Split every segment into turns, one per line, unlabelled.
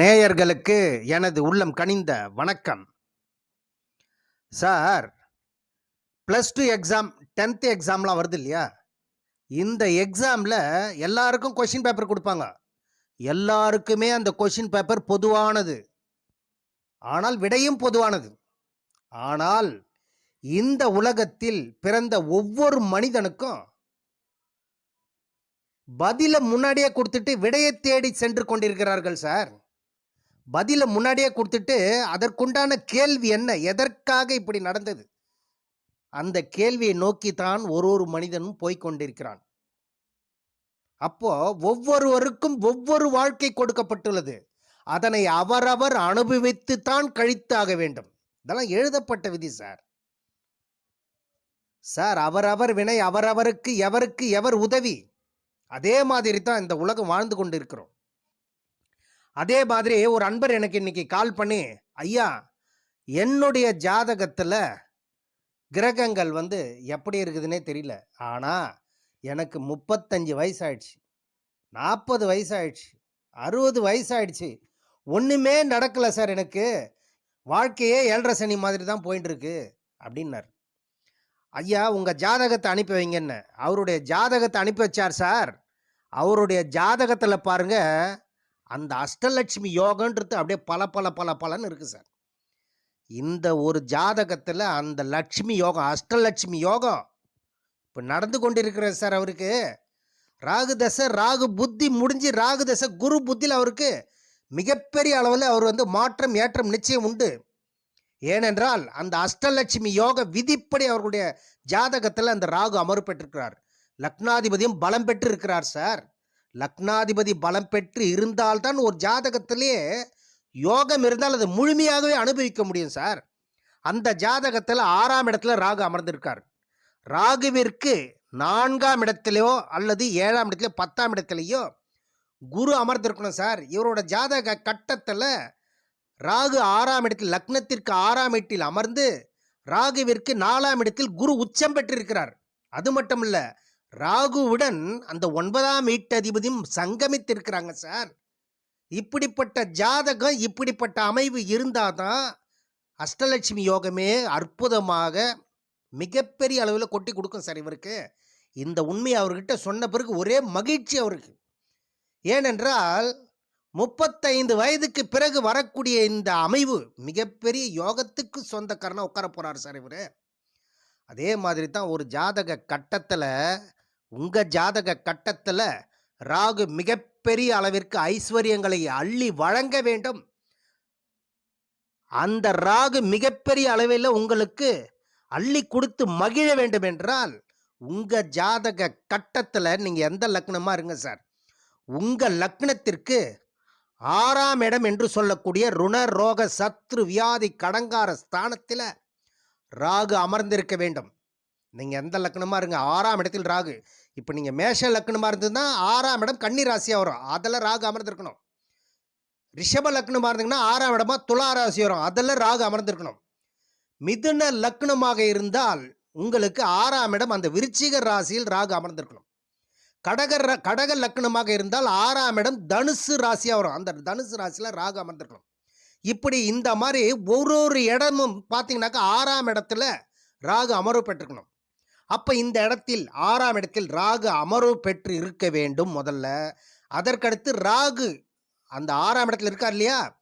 நேயர்களுக்கு எனது உள்ளம் கனிந்த வணக்கம். Sir plus two exam tenth எக்ஸாம்லாம் வருது இல்லையா? இந்த எக்ஸாமில் எல்லாருக்கும் கொஷின் பேப்பர் கொடுப்பாங்க. எல்லாருக்குமே அந்த கொஷின் பேப்பர் பொதுவானது. ஆனால் விடையும் பொதுவானது. ஆனால் இந்த உலகத்தில் பிறந்த ஒவ்வொரு மனிதனுக்கும் பதிலை முன்னாடியே கொடுத்துட்டு விடையை தேடி சென்று கொண்டிருக்கிறார்கள் சார். பதிலை முன்னாடியே கொடுத்துட்டு அதற்குண்டான கேள்வி என்ன? எதற்காக இப்படி நடந்தது? அந்த கேள்வியை நோக்கி தான் ஒரு ஒரு மனிதனும் போய்கொண்டிருக்கிறான் அப்போ ஒவ்வொருவருக்கும் ஒவ்வொரு வாழ்க்கை கொடுக்கப்பட்டுள்ளது. அதனை அவரவர் அனுபவித்து தான் கழித்தாக வேண்டும். இதெல்லாம் எழுதப்பட்ட விதி சார். சார் அவரவர் வினை அவரவருக்கு எவருக்கு எவர் உதவி? அதே மாதிரி தான் இந்த உலகம் வாழ்ந்து கொண்டிருக்கிறோம். அதே மாதிரி ஒரு அன்பர் எனக்கு இன்னைக்கு கால் பண்ணி ஐயா என்னுடைய ஜாதகத்தில் கிரகங்கள் வந்து எப்படி இருக்குதுன்னே தெரியல. ஆனால் எனக்கு முப்பத்தஞ்சு வயசாயிடுச்சு நாற்பது வயசாயிடுச்சு அறுபது வயசாயிடுச்சு. ஒன்றுமே நடக்கலை சார் எனக்கு. வாழ்க்கையே ஏழரை சனி மாதிரி தான் போயின்னு இருக்கு அப்படின்னார். ஐயா உங்கள் ஜாதகத்தை அனுப்பி வைங்கன்னு. அவருடைய ஜாதகத்தை அனுப்பி வச்சார் சார். அவருடைய ஜாதகத்தில் பாருங்க அந்த அஷ்டலட்சுமி யோகன்றது அப்படியே பல பல பல பலன்னு இருக்குது சார். இந்த ஒரு ஜாதகத்தில் அந்த லட்சுமி யோகம் அஷ்டலட்சுமி யோகம் இப்போ நடந்து கொண்டிருக்கிற சார் அவருக்கு. ராகு தசை ராகு புத்தி முடிஞ்சு ராகு தசை குரு புத்தியில் அவருக்கு மிகப்பெரிய அளவில் அவர் வந்து மாற்றம் ஏற்றம் நிச்சயம் உண்டு. ஏனென்றால் அந்த அஷ்டலட்சுமி யோக விதிப்படி அவர்களுடைய ஜாதகத்தில் அந்த ராகு அமர்வு பெற்றிருக்கிறார். லக்னாதிபதியும் பலம் பெற்று இருக்கிறார் சார். லக்னாதிபதி பலம் பெற்று இருந்தால்தான் ஒரு ஜாதகத்திலேயே யோகம் இருந்தால் அது முழுமையாகவே அனுபவிக்க முடியும் சார். அந்த ஜாதகத்தில் ஆறாம் இடத்துல ராகு அமர்ந்திருக்கார். ராகுவிற்கு நான்காம் இடத்துலையோ அல்லது ஏழாம் இடத்துலையோ பத்தாம் இடத்துலையோ குரு அமர்ந்திருக்கணும் சார். இவரோட ஜாதக கட்டத்தில் ராகு ஆறாம் இடத்தில் லக்னத்திற்கு ஆறாம் இடத்தில் அமர்ந்து ராகுவிற்கு நாலாம் இடத்தில் குரு உச்சம் பெற்றிருக்கிறார். அது மட்டும் இல்லை ராகுவுடன் அந்த ஒன்பதாம் வீட்டதிபதியும் சங்கமித்திருக்கிறாங்க சார். இப்படிப்பட்ட ஜாதகம் இப்படிப்பட்ட அமைவு இருந்தாதான் அஷ்டலட்சுமி யோகமே அற்புதமாக மிகப்பெரிய அளவில் கொட்டி கொடுக்கும் சார் இவருக்கு. இந்த உண்மையை அவர்கிட்ட சொன்ன பிறகு ஒரே மகிழ்ச்சி அவருக்கு. ஏனென்றால் முப்பத்தைந்து வயதுக்கு பிறகு வரக்கூடிய இந்த அமைவு மிகப்பெரிய யோகத்துக்கு சொந்தக்காரனாக உட்கார போகிறார் சார் இவர். அதே மாதிரி தான் ஒரு ஜாதக கட்டத்தில் உங்கள் ஜாதக கட்டத்தில் ராகு மிகப்பெரிய அளவிற்கு ஐஸ்வர்யங்களை அள்ளி வழங்க வேண்டும். அந்த ராகு மிகப்பெரிய அளவில் உங்களுக்கு அள்ளி கொடுத்து மகிழ வேண்டும் என்றால் உங்கள் ஜாதக கட்டத்தில் நீங்கள் எந்த லக்னமாக இருங்க சார்? உங்கள் லக்னத்திற்கு ஆறாம் இடம் என்று சொல்லக்கூடிய ருண ரோக சத்ரு வியாதி கடங்கார ஸ்தானத்தில் ராகு அமர்ந்திருக்க வேண்டும். நீங்கள் எந்த லக்னமாக இருங்க? ஆறாம் இடத்தில் ராகு. இப்போ நீங்கள் மேஷ லக்னமாக இருந்ததுன்னா ஆறாம் இடம் கன்னி ராசியாக வரும். அதில் ராகு அமர்ந்திருக்கணும். ரிஷப லக்னமாக இருந்தீங்கன்னா ஆறாம் இடமா துலா ராசி வரும். அதில் ராகு அமர்ந்திருக்கணும். மிதுன லக்னமாக இருந்தால் உங்களுக்கு ஆறாம் இடம் அந்த விருச்சிக ராசியில் ராகு அமர்ந்திருக்கணும். கடக ர- கடக லக்னமாக இருந்தால் ஆறாம் இடம் தனுசு ராசியாக வரும். அந்த தனுசு ராசியில் ராகு அமர்ந்திருக்கணும். இப்படி இந்த மாதிரி ஒரு ஒரு இடமும் பார்த்தீங்கன்னாக்கா ஆறாம் இடத்துல ராகு அமர்வு பெற்றுக்கணும் அப்போ இந்த இடத்தில் ஆறாம் இடத்தில் ராகு அமர்வு பெற்று இருக்க வேண்டும் முதல்ல. அதற்கடுத்து ராகு அந்த ஆறாம் இடத்துல இருக்கார் இல்லையா?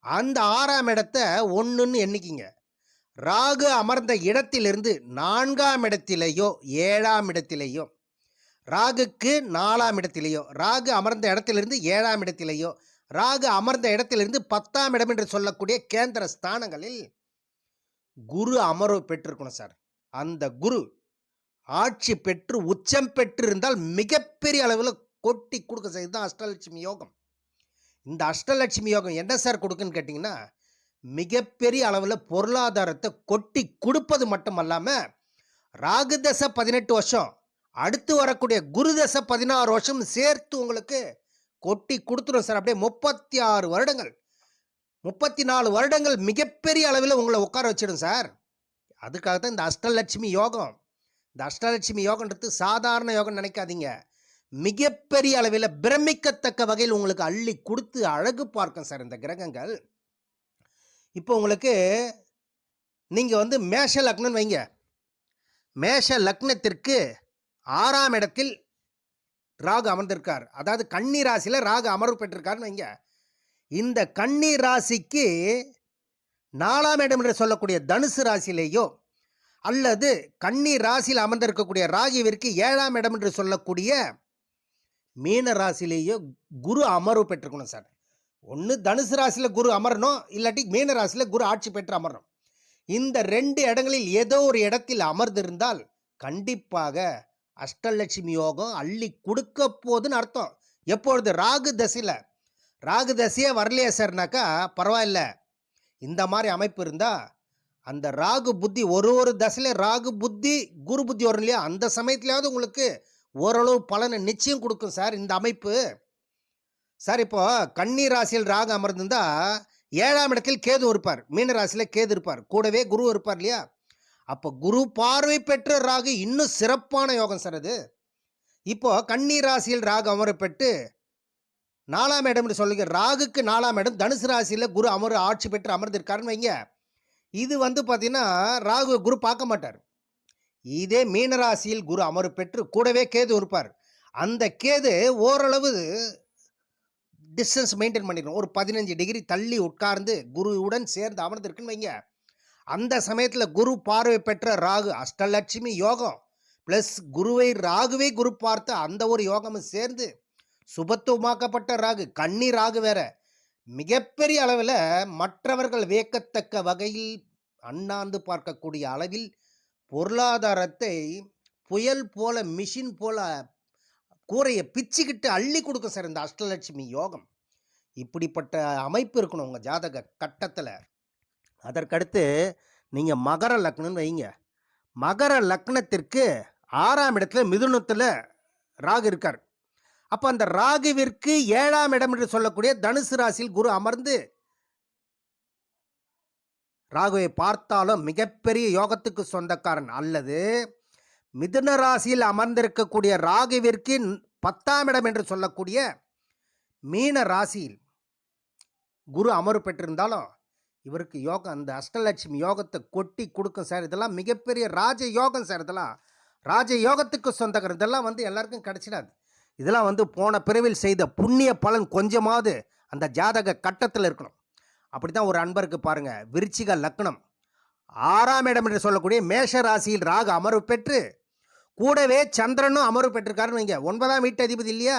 அந்த ஆறாம் இடத்த ஒன்றுன்னு எண்ணிக்கிங்க. ராகு அமர்ந்த இடத்திலிருந்து நான்காம் இடத்திலேயோ ஏழாம் இடத்திலேயோ ராகுக்கு நாலாம் இடத்திலேயோ ராகு அமர்ந்த இடத்திலிருந்து ஏழாம் இடத்திலேயோ ராகு அமர்ந்த இடத்திலிருந்து பத்தாம் இடம் என்று சொல்லக்கூடிய கேந்திர ஸ்தானங்களில் குரு அமர்வு பெற்றிருக்கணும் சார். அந்த குரு ஆட்சி பெற்று உச்சம் பெற்று இருந்தால் மிகப்பெரிய அளவில் கொட்டி கொடுக்க சார் தான் அஷ்டலட்சுமி யோகம். இந்த அஷ்டலட்சுமி யோகம் என்ன சார் கொடுக்குன்னு கேட்டிங்கன்னா மிகப்பெரிய அளவில் பொருளாதாரத்தை கொட்டி கொடுப்பது மட்டும் அல்லாமல் ராகு தசை பதினெட்டு வருஷம் அடுத்து வரக்கூடிய குரு தசை பதினாறு வருஷம் சேர்த்து உங்களுக்கு கொட்டி கொடுத்துரும் சார். அப்படியே முப்பத்தி ஆறு வருடங்கள் முப்பத்தி நாலு வருடங்கள் மிகப்பெரிய அளவில் உங்களை உட்கார வச்சிடும் சார். அதுக்காக தான் இந்த அஷ்டலட்சுமி யோகம். இந்த அஷ்டலட்சுமி யோகன்றது சாதாரண யோகம் நினைக்காதீங்க. மிகப்பெரிய அளவில் பிரமிக்கத்தக்க வகையில் உங்களுக்கு அள்ளி கொடுத்து அழகு பார்க்கும் சார் இந்த கிரகங்கள். இப்போ உங்களுக்கு நீங்கள் வந்து மேஷ லக்னம்னு வைங்க. மேஷ லக்னத்திற்கு ஆறாம் இடத்தில் ராகு அமர்ந்திருக்கார். அதாவது கன்னி ராசியில் ராகு அமர்வு பெற்றிருக்காருன்னு வைங்க. இந்த கன்னி ராசிக்கு நாலாம் இடம் என்று சொல்லக்கூடிய தனுசு ராசியிலேயோ அல்லது கன்னி ராசியில் அமர்ந்திருக்கக்கூடிய ராகிவிற்கு ஏழாம் இடம் என்று சொல்லக்கூடிய மீன ராசிலேயோ குரு அமர்வு பெற்றுக்கணும் சார். ஒன்று தனுசு ராசியில் குரு அமரணும் இல்லாட்டி மீன ராசியில் குரு ஆட்சி பெற்று அமரணும். இந்த ரெண்டு இடங்களில் ஏதோ ஒரு இடத்தில் அமர்ந்திருந்தால் கண்டிப்பாக அஷ்டலட்சுமி யோகம் அள்ளி கொடுக்க போகுதுன்னு அர்த்தம். எப்பொழுது? ராகு தசையில். ராகு தசையே வரலையே சார்னாக்கா பரவாயில்ல. இந்த மாதிரி அமைப்பு இருந்தால் அந்த ராகு புத்தி ஒரு ஒரு தசையில் ராகு புத்தி குரு புத்தி வரும் இல்லையா? அந்த சமயத்துலையாவது உங்களுக்கு ஓரளவு பலனை நிச்சயம் கொடுக்கும் சார் இந்த அமைப்பு. சார் இப்போ கன்னி ராசியில் ராகு அமர்ந்திருந்தா ஏழாம் இடத்தில் கேது இருப்பார். மீன ராசியில் கேது இருப்பார். கூடவே குரு இருப்பார் இல்லையா? அப்போ குரு பார்வை பெற்ற ராகு இன்னும் சிறப்பான யோகம் சார் அது. இப்போ கன்னி ராசியில் ராகு அமரப்பட்டு பெற்று நாலாம் இடம்னு சொல்லுங்க. ராகுக்கு நாலாம் இடம் தனுசு ராசியில் குரு அமர் ஆட்சி பெற்று அமர்ந்திருக்காருன்னு வைங்க. இது வந்து பார்த்தீங்கன்னா ராகு குரு பார்க்க மாட்டார். இதே மீனராசியில் குரு அமர் பெற்று கூடவே கேது இருப்பார். அந்த கேது ஓரளவு டிஸ்டன்ஸ் மெயின்டைன் பண்ணிடணும் ஒரு பதினஞ்சு டிகிரி தள்ளி உட்கார்ந்து குருவுடன் சேர்ந்து அமர்ந்திருக்குன்னு வைங்க. அந்த சமயத்தில் குரு பார்வை பெற்ற ராகு அஷ்டலட்சுமி யோகம் ப்ளஸ் குருவை ராகுவே குரு பார்த்த அந்த ஒரு யோகமும் சேர்ந்து சுபத்துவமாக்கப்பட்ட ராகு கன்னி ராகு வேற. மிகப்பெரிய அளவில் மற்றவர்கள் வியக்கத்தக்க வகையில் அண்ணாந்து பார்க்கக்கூடிய அளவில் பொருளாதாரத்தை புயல் போல மிஷின் போல கூரையை பிச்சுக்கிட்டு அள்ளி கொடுக்க சார் இந்த அஷ்டலட்சுமி யோகம். இப்படிப்பட்ட அமைப்பு இருக்கணும் உங்கள் ஜாதக கட்டத்தில். அதற்கடுத்து நீங்கள் மகர லக்னம்னு வைங்க. மகர லக்னத்திற்கு ஆறாம் இடத்துல மிதுனத்தில் ராகு இருக்கார். அப்போ அந்த ராகுவிற்கு ஏழாம் இடம் என்று சொல்லக்கூடிய தனுசு ராசியில் குரு அமர்ந்து ராகுவை பார்த்தாலும் மிகப்பெரிய யோகத்துக்கு சொந்தக்காரன் அல்லது மிதுன ராசியில் அமர்ந்திருக்கக்கூடிய ராகுவிற்கு பத்தாம் இடம் என்று சொல்லக்கூடிய மீன ராசியில் குரு அமர்வு பெற்றிருந்தாலும் இவருக்கு யோகம் அந்த அஷ்டலட்சுமி யோகத்தை கொட்டி கொடுக்கும் சார். இதெல்லாம் மிகப்பெரிய ராஜ யோகம் சார். இதெல்லாம் ராஜ யோகத்துக்கு சொந்தக்காரர் இதெல்லாம் வந்து எல்லாருக்கும் கிடைச்சிடாது. இதெல்லாம் வந்து போன பிறவில் செய்த புண்ணிய பலன் கொஞ்சமாவது அந்த ஜாதக கட்டத்தில் இருக்கணும். அப்படி தான் ஒரு அன்பருக்கு பாருங்கள் விருச்சிக லக்னம். ஆறாம் இடம் என்று சொல்லக்கூடிய மேஷ ராசியில் ராகு அமர்வு பெற்று கூடவே சந்திரனும் அமர்வு பெற்றிருக்காருன்னு வைங்க. ஒன்பதாம் வீட்டதிபதி இல்லையா?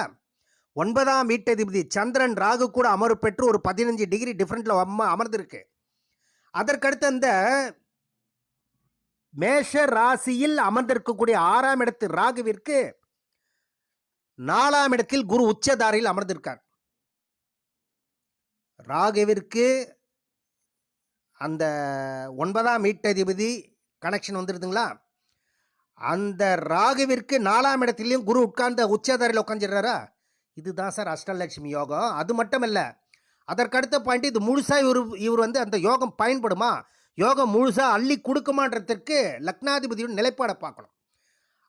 ஒன்பதாம் வீட்டதிபதி சந்திரன் ராகு கூட அமர்வு பெற்று ஒரு பதினஞ்சு டிகிரி டிஃப்ரெண்ட்டில் அம்மா அமர்ந்திருக்கு. அதற்கடுத்து அந்த மேஷ ராசியில் அமர்ந்திருக்கக்கூடிய ஆறாம் இடத்து ராகுவிற்கு நாலாம் இடத்தில் குரு உச்சதாரையில் அமர்ந்திருக்கார். ராகுவிற்கு அந்த ஒன்பதாம் வீட்டதிபதி கனெக்ஷன் வந்துடுதுங்களா அந்த ராகுவிற்கு நாலாம் இடத்துலையும் குரு உட்கார்ந்த உச்சதாரியில் உட்காந்துடுறாரா இதுதான் சார் அஷ்டலட்சுமி யோகம். அது மட்டும் இல்லை அதற்கடுத்த பாயிண்ட் இது முழுசாக இவர் இவர் வந்து அந்த யோகம் பயன்படுமா? யோகம் முழுசாக அள்ளி கொடுக்குமான்றதற்கு லக்னாதிபதியோட நிலைப்பாடை பார்க்கணும்.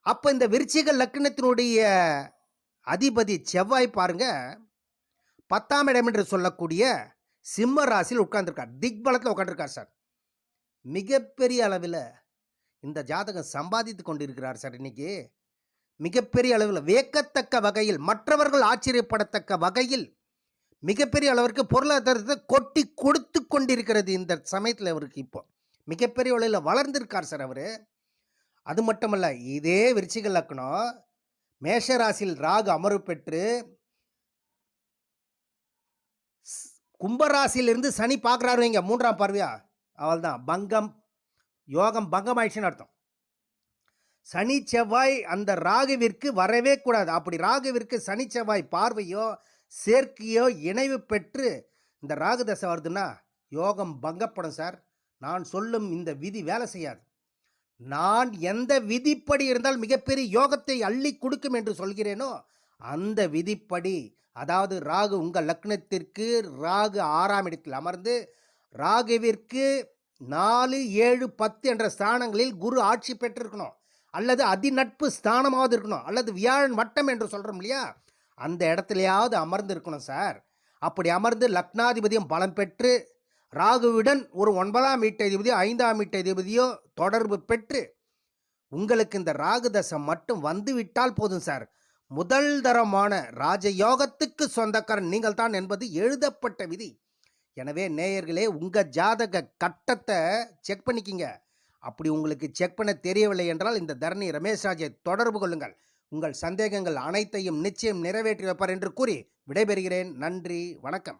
அப்போ இந்த விருச்சிக லக்னத்தினுடைய அதிபதி செவ்வாய் பாருங்க. பத்தாம் இடம் என்று சொல்லக்கூடிய சிம்ம ராசியில் உட்கார்ந்துருக்கார். திக்பலத்தில் உட்காந்துருக்கார் சார். மிகப்பெரிய அளவில் இந்த ஜாதகம் சம்பாதித்து கொண்டிருக்கிறார் சார் இன்னைக்கு. மிகப்பெரிய அளவில் வியக்கத்தக்க வகையில் மற்றவர்கள் ஆச்சரியப்படத்தக்க வகையில் மிகப்பெரிய அளவிற்கு பொருளாதாரத்தை கொட்டி கொடுத்து கொண்டிருக்கிறது இந்த சமயத்தில் அவருக்கு இப்போ. மிகப்பெரிய அளவில் வளர்ந்திருக்கார் சார் அவர். அது மட்டுமல்ல இதே விருச்சிக லக்னம் மேஷராசியில் ராகு அமர்வு பெற்று கும்பராசியிலிருந்து சனி பார்க்குறாரு இங்கே மூன்றாம் பார்வையா? அவள் தான் பங்கம் யோகம் பங்கம் ஆயிடுச்சுன்னு அர்த்தம். சனி செவ்வாய் அந்த ராகுவிற்கு வரவே கூடாது. அப்படி ராகுவிற்கு சனி செவ்வாய் பார்வையோ சேர்க்கையோ இணைவு பெற்று இந்த ராகு தசை வருதுன்னா யோகம் பங்கப்படும் சார். நான் சொல்லும் இந்த விதி வேலை செய்யாது. நான் எந்த விதிப்படி இருந்தால் மிகப்பெரிய யோகத்தை அள்ளி கொடுக்கும் என்று சொல்கிறேனோ அந்த விதிப்படி அதாவது ராகு உங்கள் லக்னத்திற்கு ராகு ஆறாம் இடத்தில் அமர்ந்து ராகுவிற்கு நாலு ஏழு பத்து என்ற ஸ்தானங்களில் குரு ஆட்சி பெற்றிருக்கணும். அல்லது அதிநட்பு ஸ்தானமாவது இருக்கணும். அல்லது வியாழன் வட்டம் என்று சொல்கிறோம் இல்லையா? அந்த இடத்துலையாவது அமர்ந்து இருக்கணும் சார். அப்படி அமர்ந்து லக்னாதிபதியும் பலம் பெற்று ராகுவுடன் ஒரு ஒன்பதாம் வீட்டதிபதியோ ஐந்தாம் வீட்டதிபதியோ தொடர்பு பெற்று உங்களுக்கு இந்த ராகு தசை மட்டும் வந்துவிட்டால் போதும் சார். முதல் தரமான ராஜயோகத்துக்கு சொந்தக்காரன் நீங்கள் தான் என்பது எழுதப்பட்ட விதி. எனவே நேயர்களே உங்கள் ஜாதக கட்டத்தை செக் பண்ணிக்கிங்க. அப்படி உங்களுக்கு செக் பண்ண தெரியவில்லை என்றால் இந்த தரணி ரமேஷ் ராஜை தொடர்பு கொள்ளுங்கள். உங்கள் சந்தேகங்கள் அனைத்தையும் நிச்சயம் நிறைவேற்றி வைப்பார் என்று கூறி விடைபெறுகிறேன். நன்றி வணக்கம்.